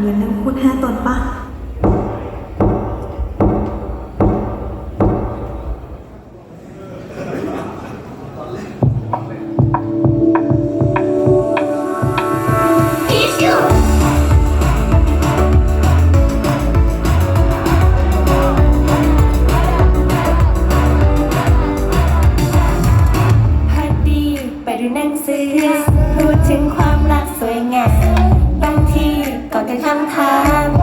เรียนเรื่องพูดห้าตนปะ กับคำถาม